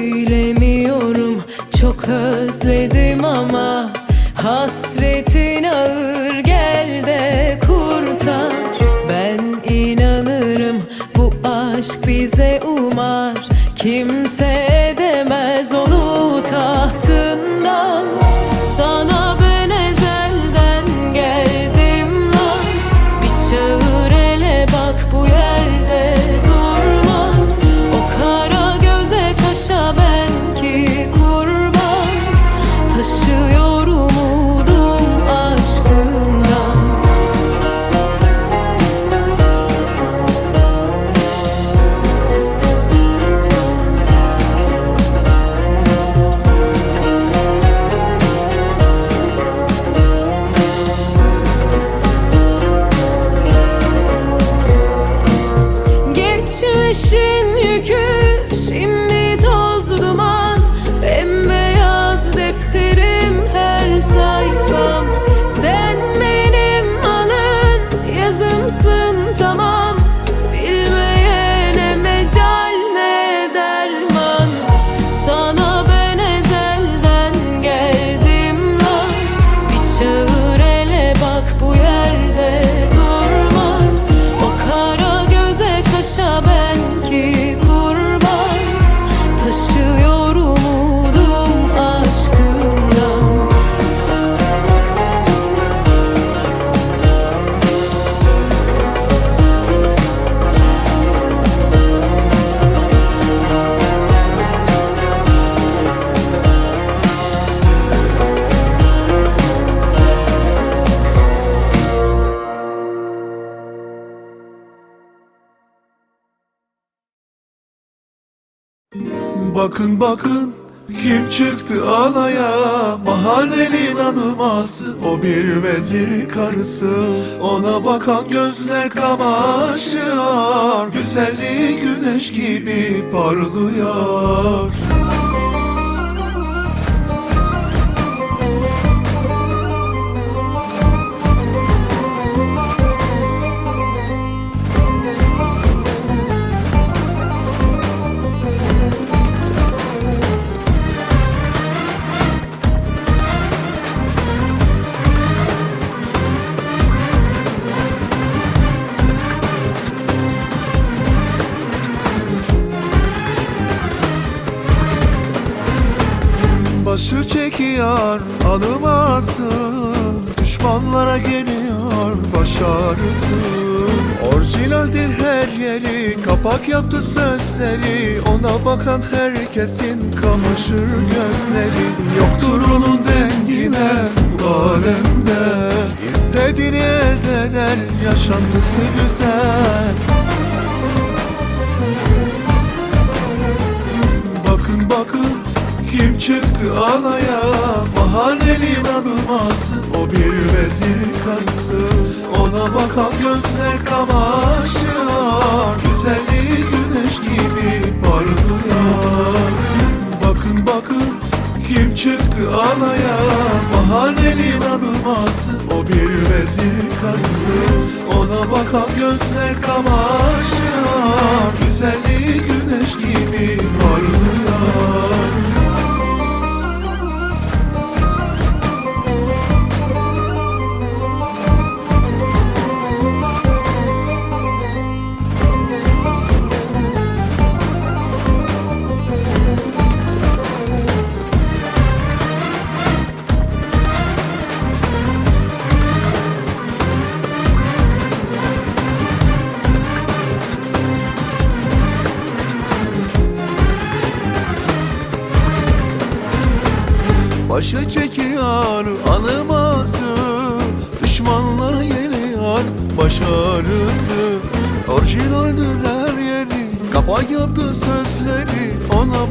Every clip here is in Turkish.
söylemiyorum. Çok özledim ama Hasretin ağır. Gel de kurtar. Ben inanırım bu aşk bize umar. Kimse Bakın bakın kim çıktı alaya Mahallenin hanıması o bir vezir karısı. Ona bakan gözler kamaşıyor Güzelliği güneş gibi parlıyor çekiyor anıması Düşmanlara geliyor baş ağrısı. Orijinaldir her yeri Kapak yaptı sözleri. Ona bakan herkesin kamaşır gözleri. Yoktur onun dengine bu alemde. İstediğini elde eder yaşantısı güzel. Bakın bakın kim çıktı alaya Mahallenin hanıması o bir vezir karısı Ona bakan gözler kamaşıyor Güzelliği güneş gibi parlıyor. Bakın bakın. Kim çıktı alaya Mahallenin hanıması o bir vezir karısı Ona bakan gözler kamaşıyor Güzelliği güneş gibi parlıyor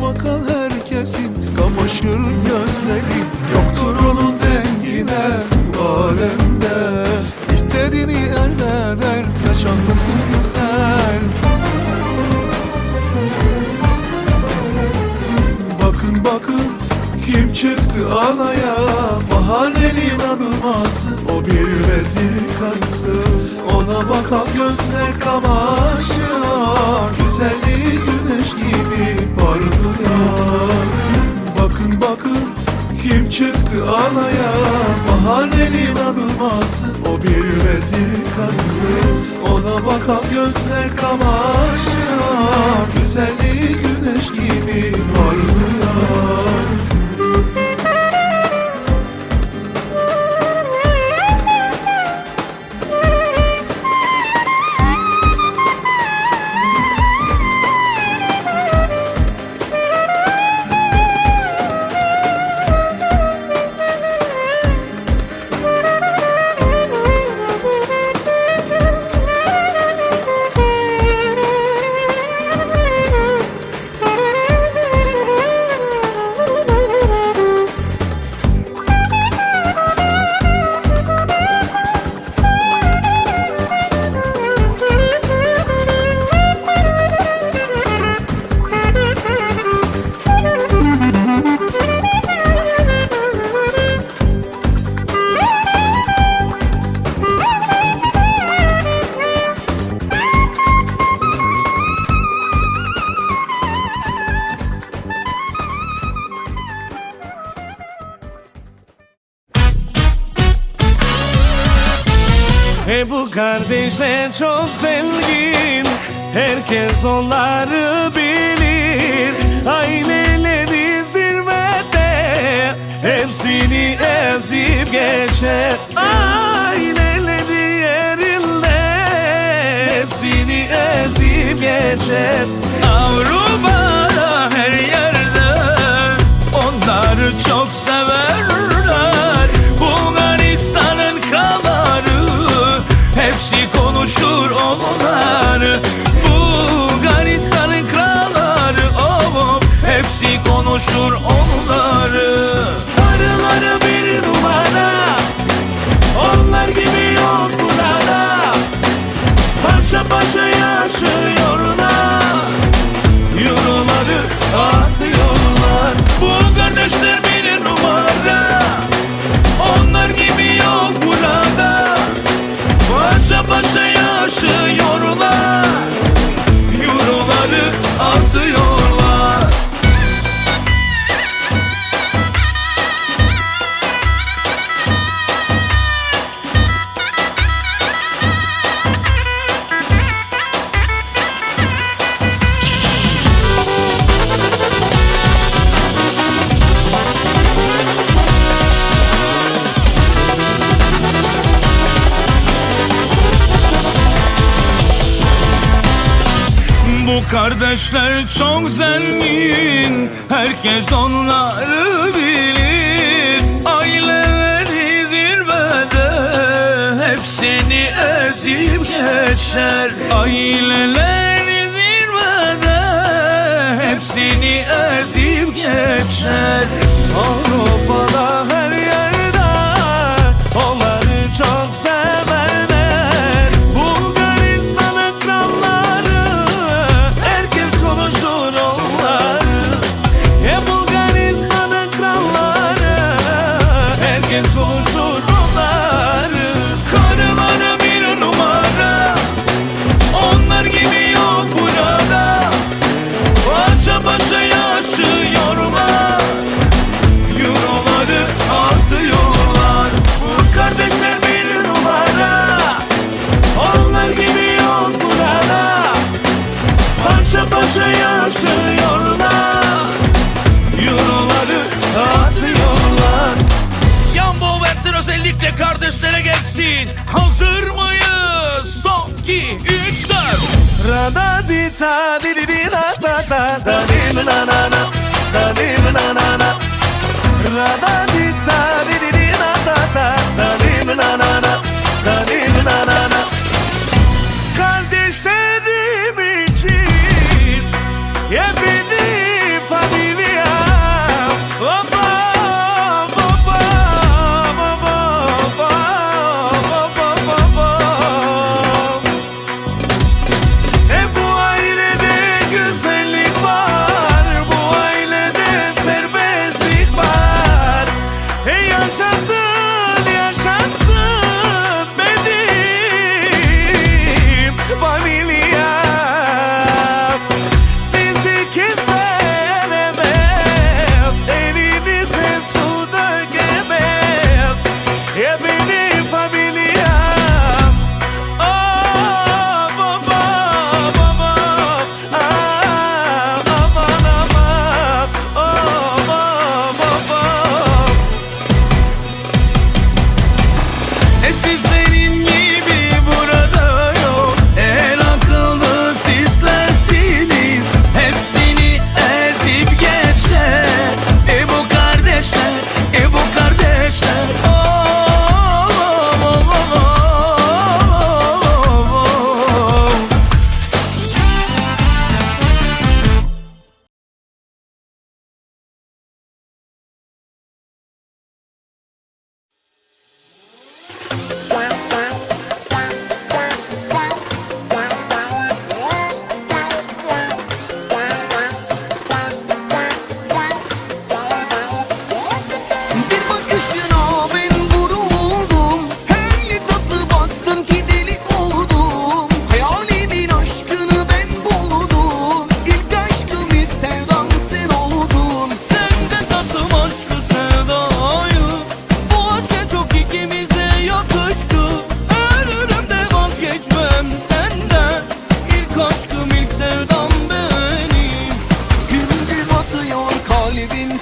Ona bakan herkesin Kamaşır gözleri. Yoktur onun dengine bu alemde. İstediğini elde eder Yaşantısı güzel Bakın bakın kim çıktı alaya Mahallenin hanıması o bir vezir karısı. Ona bakar gözler kamaşıyor. Güzelliği güneş gibi parlıyor çıktı alaya Mahallenin adıması o bir vezir karısı Ona bakar gözler kamaşıyor Güzelliği güneş gibi parlıyor Herkes onları bilir Aileleri zirvede Hepsini ezip geçer. Aileleri yerinde Hepsini ezip geçer. Avrupa'da konuşur onları. Arıları bir numara. Onlar gibi yok burada Parça parça Kardeşler çok zengin Herkes onları bilir. Aileleri zirvede Hepsini ezip geçer. Aileleri zirvede Hepsini ezip geçer. Avrupa'da her Parça yaşıyorlar Euroları atıyorlar. Yan bu versin özellikle kardeşlere gelsin. Hazır mıyız? Son 2, 3, 4 Rada di ta di di di da da da da di na na na. Na da Yeah.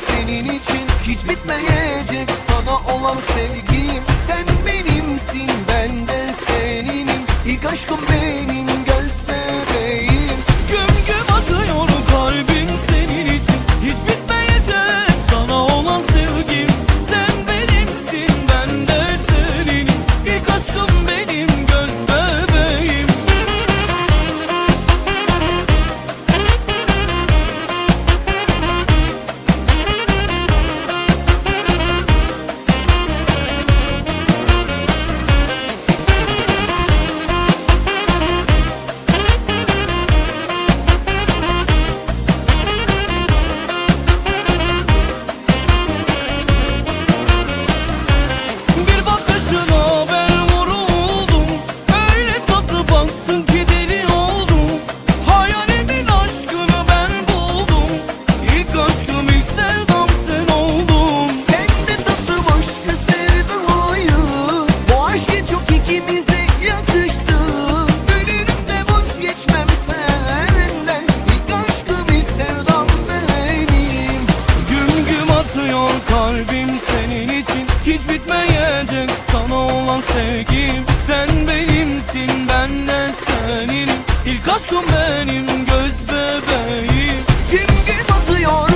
senin için Hiç bitmeyecek. Sana olan sevgim Sen benimsin ben de seninim. İlk aşkım benim göz bebeğim benim göz bebeğim. Kim kim atıyor